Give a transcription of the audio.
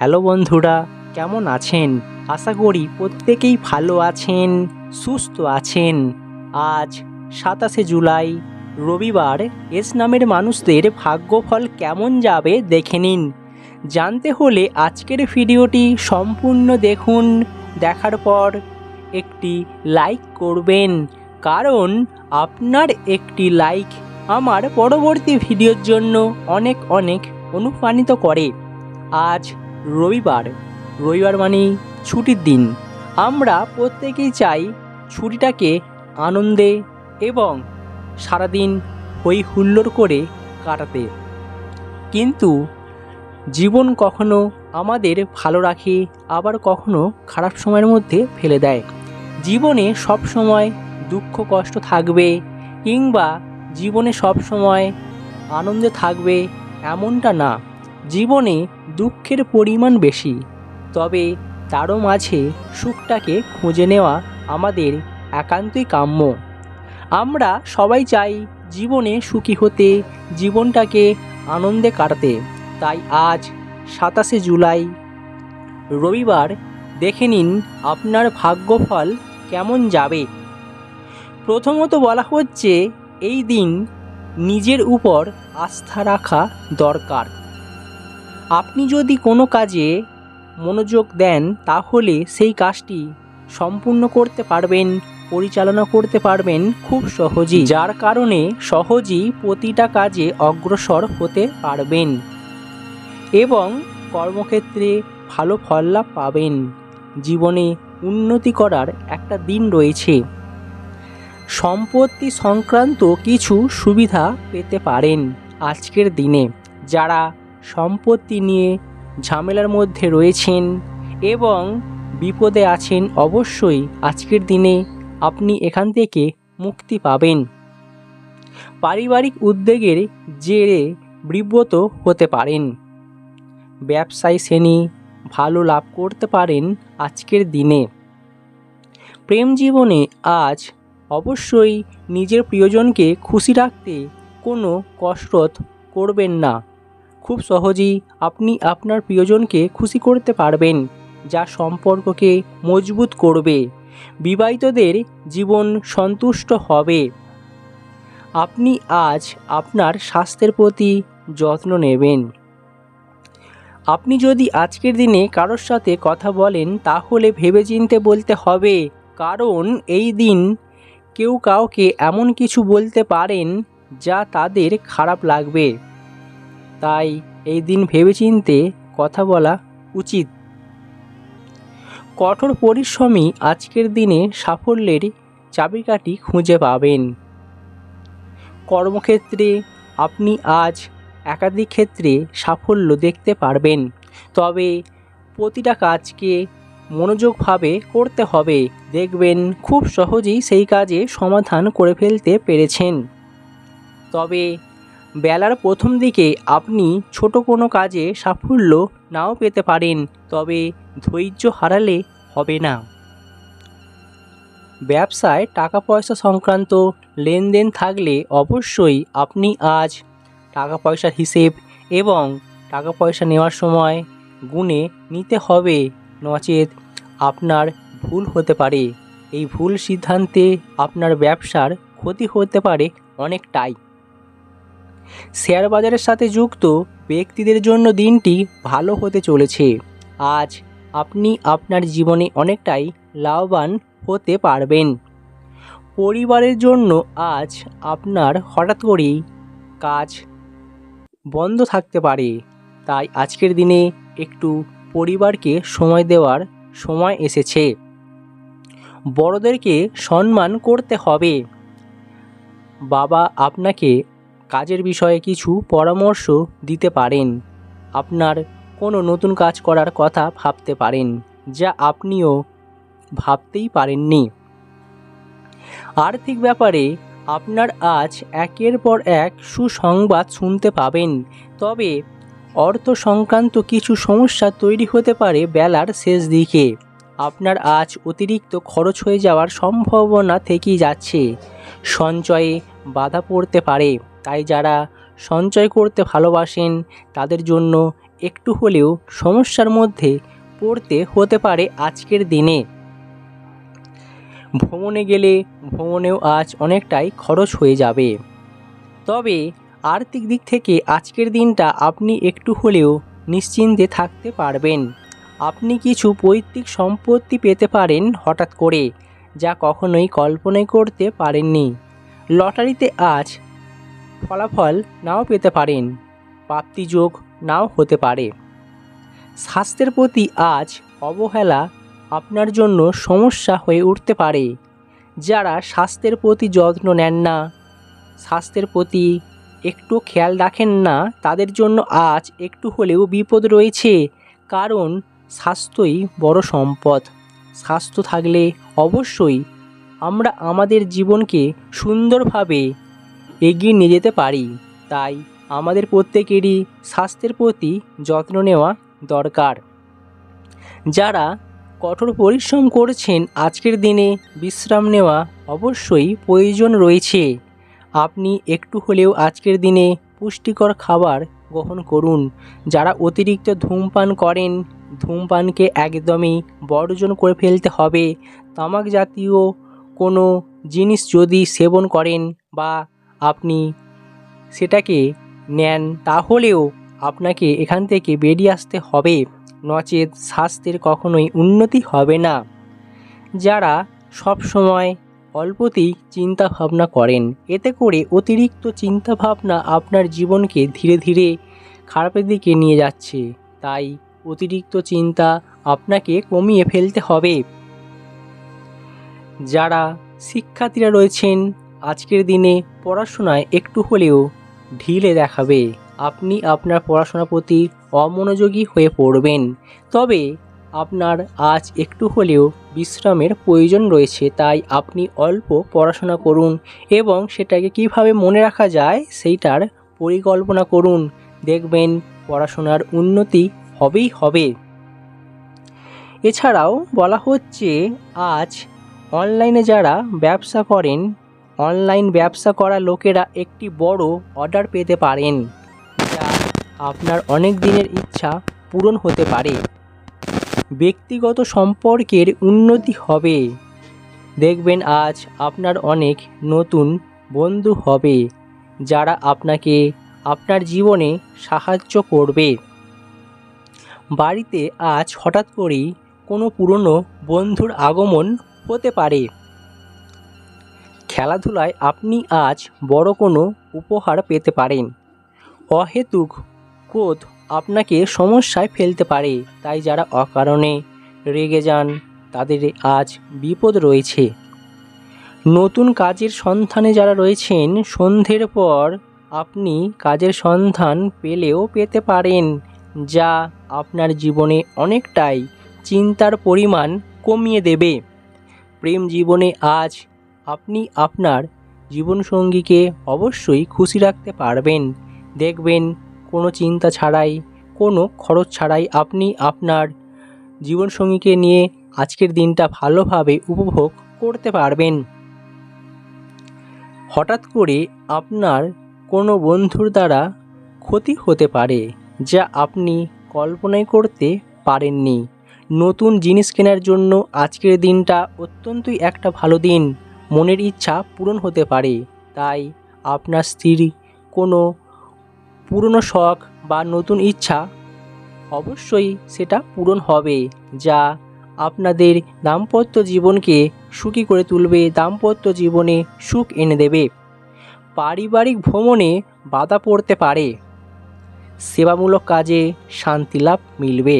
Hello বন্ধুরা, কেমন আছেন? আশা করি প্রত্যেকেই ভালো আছেন, সুস্থ আছেন। আজ সাতাশে জুলাই, রবিবার এস নামের মানুষদের ভাগ্যফল কেমন যাবে দেখে নিন। জানতে হলে আজকের ভিডিওটি সম্পূর্ণ দেখুন, দেখার পর একটি লাইক করবেন। কারণ আপনার একটি লাইক আমার পরবর্তী ভিডিওর জন্য অনেক অনেক অনুপ্রাণিত করে। আজ রবিবার। রবিবার মানে ছুটির দিন। আমরা প্রত্যেকেই চাই ছুটিটাকে আনন্দে এবং সারাদিন হই হুল্লোড় করে কাটাতে। কিন্তু জীবন কখনো আমাদের ভালো রাখে, আবার কখনো খারাপ সময়ের মধ্যে ফেলে দেয়। জীবনে সব সময় দুঃখ, কষ্ট থাকবে কিংবা জীবনে সব সময় আনন্দে থাকবে এমনটা না। জীবনে দুঃখের পরিমাণ বেশি। তবে তারও মাঝে সুখটাকে খুঁজে নেওয়া আমাদের একান্তই কাম্য। আমরা সবাই চাই জীবনে সুখী হতে, জীবনটাকে আনন্দে কাটাতে। তাই আজ সাতাশে জুলাই। রবিবার, দেখে নিন আপনার ভাগ্যফল কেমন যাবে। প্রথমত বলা হচ্ছে, এই দিন নিজের উপর আস্থা রাখা দরকার। আপনি যদি কোনো কাজে মনোযোগ দেন, তাহলে সেই কাজটি সম্পূর্ণ করতে পারবেন, পরিচালনা করতে পারবেন খুব সহজেই। যার কারণে সহজেই প্রতিটা কাজে অগ্রসর হতে পারবেন এবং কর্মক্ষেত্রে ভালো ফল লাভ পাবেন। জীবনে উন্নতি করার একটা দিন রয়েছে। সম্পত্তি সংক্রান্ত কিছু সুবিধা পেতে পারেন আজকের দিনে। যারা সম্পত্তি নিয়ে ঝামেলার মধ্যে রয়েছেন এবং বিপদে আছেন অবশ্যই আজকের দিনে আপনি এখান থেকে মুক্তি পাবেন। পারিবারিক উদ্যোগের জেরে বিব্রত হতে পারেন। ব্যবসায়ী শ্রেণি ভালো লাভ করতে পারেন আজকের দিনে। প্রেম জীবনে আজ অবশ্যই নিজের প্রিয়জনকে খুশি রাখতে কোনো কসরত করবেন না। খুব সহজেই আপনি আপনার প্রিয়জনকে খুশি করতে পারবেন, যা সম্পর্ককে মজবুত করবে, বিবাহিতদের জীবন সন্তুষ্ট হবে। আপনি আজ আপনার স্বাস্থ্যের প্রতি যত্ন নেবেন। আপনি যদি আজকের দিনে কারোর সাথে কথা বলেন, তাহলে ভেবেচিন্তে বলতে হবে, কারণ এই দিন কেউ কাউকে এমন কিছু বলতে পারেন, যা তাদের খারাপ লাগবে। তাই এই দিন ভেবেচিন্তে কথা বলা উচিত। কঠোর পরিশ্রমী আজকের দিনে সাফল্যের চাবিকাঠি খুঁজে পাবেন। কর্মক্ষেত্রে আপনি আজ একাধিক ক্ষেত্রে সাফল্য দেখতে পারবেন, তবে প্রতিটা কাজকে মনোযোগভাবে করতে হবে। দেখবেন খুব সহজেই সেই কাজে সমাধান করে ফেলতে পেরেছেন। তবে বেলার প্রথম দিকে আপনি ছোট কোনো কাজে সাফল্য নাও পেতে পারেন, তবে ধৈর্য হারালে হবে না। ব্যবসায় টাকা পয়সা সংক্রান্ত লেনদেন থাকলে অবশ্যই আপনি আজ টাকা পয়সার হিসেব এবং টাকা পয়সা নেওয়ার সময় গুণে নিতে হবে, নচেত আপনার ভুল হতে পারে। এই ভুল সিদ্ধান্তে আপনার ব্যবসার ক্ষতি হতে পারে অনেকটাই। শেয়ার বাজারের সাথে যুক্ত ব্যক্তিদের জন্য দিনটি ভালো হতে চলেছে। আজ আপনি আপনার জীবনে অনেকটাই লাভবান হতে পারবেন। পরিবারের জন্য আজ আপনার হঠাৎ করেই কাজ বন্ধ থাকতে পারে। তাই আজকের দিনে একটু পরিবারকে সময় দেওয়ার সময় এসেছে। বড়দেরকে সম্মান করতে হবে। বাবা আপনাকে কাজের বিষয়ে কিছু পরামর্শ দিতে পারেন। আপনার কোনো নতুন কাজ করার কথা ভাবতে পারেন, যা আপনিও ভাবতেই পারেননি। আর্থিক ব্যাপারে আপনার আজ একের পর এক সুসংবাদ শুনতে পাবেন, তবে অর্থ সংক্রান্ত কিছু সমস্যা তৈরি হতে পারে বেলার শেষ দিকে। আপনার আজ অতিরিক্ত খরচ হয়ে যাওয়ার সম্ভাবনা থেকেই যাচ্ছে। সঞ্চয়ে বাধা পড়তে পারে। তাই যারা সঞ্চয় করতে ভালোবাসেন, তাদের জন্য একটু হলেও সমস্যার মধ্যে পড়তে হতে পারে আজকের দিনে। ভ্রমণে গেলে ভ্রমণেও আজ অনেকটাই খরচ হয়ে যাবে। তবে আর্থিক দিক থেকে আজকের দিনটা আপনি একটু হলেও নিশ্চিন্তে থাকতে পারবেন। আপনি কিছু পৈতৃক সম্পত্তি পেতে পারেন হঠাৎ করে, যা কখনোই কল্পনাই করতে পারেননি। লটারিতে আজ ফলাফল নাও পেতে পারেন প্রাপ্তিযোগ নাও হতে পারে। স্বাস্থ্যের প্রতি আজ অবহেলা আপনার জন্য সমস্যা হয়ে উঠতে পারে। যারা স্বাস্থ্যের প্রতি যত্ন নেন না, স্বাস্থ্যের প্রতি একটু খেয়াল রাখেন না, তাদের জন্য আজ একটু হলেও বিপদ রয়েছে, কারণ স্বাস্থ্যই বড় সম্পদ। স্বাস্থ্য থাকলে অবশ্যই আমরা আমাদের জীবনকে সুন্দরভাবে এগিয়ে নিয়ে যেতে পারি। তাই আমাদের প্রত্যেকেরই স্বাস্থ্যের প্রতি যত্ন নেওয়া দরকার। যারা কঠোর পরিশ্রম করছেন, আজকের দিনে বিশ্রাম নেওয়া অবশ্যই প্রয়োজন রয়েছে। আপনি একটু হলেও আজকের দিনে পুষ্টিকর খাবার গ্রহণ করুন। যারা অতিরিক্ত ধূমপান করেন, ধূমপানকে একদমই বর্জন করে ফেলতে হবে। তামাক জাতীয় কোনো জিনিস যদি সেবন করেন বা আপনি সেটাকে নেন, তাহলেও আপনাকে এখান থেকে বেরিয়ে আসতে হবে। নচেত স্বাস্থ্যের কখনোই উন্নতি হবে না। যারা সব সময় অল্পতেই চিন্তা ভাবনা করেন, এতে করে অতিরিক্ত চিন্তা ভাবনা আপনার জীবনকে ধীরে ধীরে খারাপের দিকে নিয়ে যাচ্ছে। তাই অতিরিক্ত চিন্তা আপনাকে কমিয়ে ফেলতে হবে। যারা শিক্ষার্থীরা রয়েছেন আজকের দিনে পড়াশোনায় একটু হলেও ঢিলে দেখাবে। আপনি আপনার পড়াশোনার প্রতি অমনোযোগী হয়ে পড়বেন। তবে আপনার আজ একটু হলেও বিশ্রামের প্রয়োজন রয়েছে, তাই আপনি অল্প পড়াশোনা করুন এবং সেটাকে কীভাবে মনে রাখা যায় সেইটার পরিকল্পনা করুন। দেখবেন পড়াশোনার উন্নতি হবেই হবে। এছাড়াও বলা হচ্ছে, আজ অনলাইনে যারা ব্যবসা করেন অনলাইন ব্যবসা করা লোকেরা একটি বড় অর্ডার পেতে পারেন, যা আপনার অনেক দিনের ইচ্ছা পূরণ হতে পারে। ব্যক্তিগত সম্পর্কের উন্নতি হবে। দেখবেন আজ আপনার অনেক নতুন বন্ধু হবে, যারা আপনাকে আপনার জীবনে সাহায্য করবে। বাড়িতে আজ হঠাৎ করেই কোনো পুরনো বন্ধুর আগমন হতে পারে। খেলাধুলায় আপনি আজ বড় কোনো উপহার পেতে পারেন। অহেতুক ক্রোধ আপনাকে সমস্যায় ফেলতে পারে, তাই যারা অকারণে রেগে যান, তাদের আজ বিপদ রয়েছে। নতুন কাজের সন্ধানে যারা রয়েছেন, সন্ধ্যের পর আপনি কাজের সন্ধান পেলেও পেতে পারেন, যা আপনার জীবনে অনেকটাই চিন্তার পরিমাণ কমিয়ে দেবে। প্রেম জীবনে আজ আপনি আপনার জীবনসঙ্গীকে অবশ্যই খুশি রাখতে পারবেন। দেখবেন, কোনো চিন্তা ছাড়াই, কোনো খরচ ছাড়াই আপনি আপনার জীবনসঙ্গীকে নিয়ে আজকের দিনটা ভালোভাবে উপভোগ করতে পারবেন। হঠাৎ করে আপনার কোনো বন্ধুর দ্বারা ক্ষতি হতে পারে, যা আপনি কল্পনাই করতে পারেননি। নতুন জিনিস কেনার জন্য আজকের দিনটা অত্যন্তই একটা ভালো দিন। মনের ইচ্ছা পূরণ হতে পারে। তাই আপনার স্ত্রী কোনো পুরনো শখ বা নতুন ইচ্ছা অবশ্যই সেটা পূরণ হবে, যা আপনাদের দাম্পত্য জীবনকে সুখী করে তুলবে, দাম্পত্য জীবনে সুখ এনে দেবে। পারিবারিক ভ্রমণে বাধা পড়তে পারে। সেবামূলক কাজে শান্তি লাভ মিলবে।